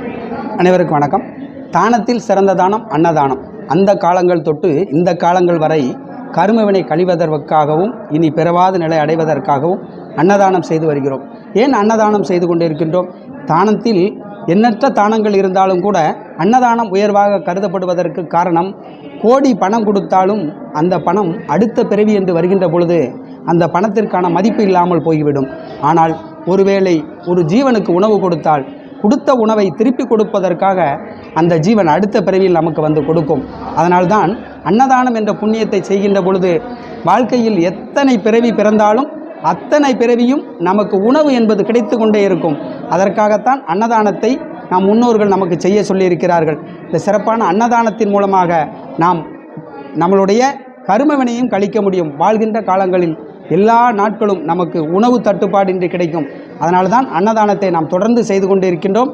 அனைவருக்கும் வணக்கம். தானத்தில் சிறந்த தானம் அன்னதானம். அந்த காலங்கள் தொட்டு இந்த காலங்கள் வரை கருமவினை கழிவதற்காகவும் இனி பிறவாத நிலை அடைவதற்காகவும் அன்னதானம் செய்து வருகிறோம். ஏன் அன்னதானம் செய்து கொண்டிருக்கின்றோம்? தானத்தில் எண்ணற்ற தானங்கள் இருந்தாலும் கூட அன்னதானம் உயர்வாக கருதப்படுவதற்கு காரணம் கோடி பணம் கொடுத்தாலும் அந்த பணம் அடுத்த பிறவி என்று வருகின்ற பொழுது அந்த பணத்திற்கான மதிப்பு இல்லாமல் போய்விடும். ஆனால் ஒருவேளை ஒரு ஜீவனுக்கு உணவு கொடுத்தால் கொடுத்த உணவை திருப்பி கொடுப்பதற்காக அந்த ஜீவன் அடுத்த பிறவியில் நமக்கு வந்து கொடுக்கும். அதனால்தான் அன்னதானம் என்ற புண்ணியத்தை செய்கின்ற பொழுது வாழ்க்கையில் எத்தனை பிறவி பிறந்தாலும் அத்தனை பிறவியும் நமக்கு உணவு என்பது கிடைத்து கொண்டே இருக்கும். அதற்காகத்தான் அன்னதானத்தை நம் முன்னோர்கள் நமக்கு செய்ய சொல்லியிருக்கிறார்கள். இந்த சிறப்பான அன்னதானத்தின் மூலமாக நாம் நம்மளுடைய கருமவினையும் கழிக்க முடியும். வாழ்கின்ற காலங்களில் எல்லா நாட்களும் நமக்கு உணவு தட்டுப்பாடின்றி கிடைக்கும். அதனால்தான் அன்னதானத்தை நாம் தொடர்ந்து செய்து கொண்டு இருக்கின்றோம்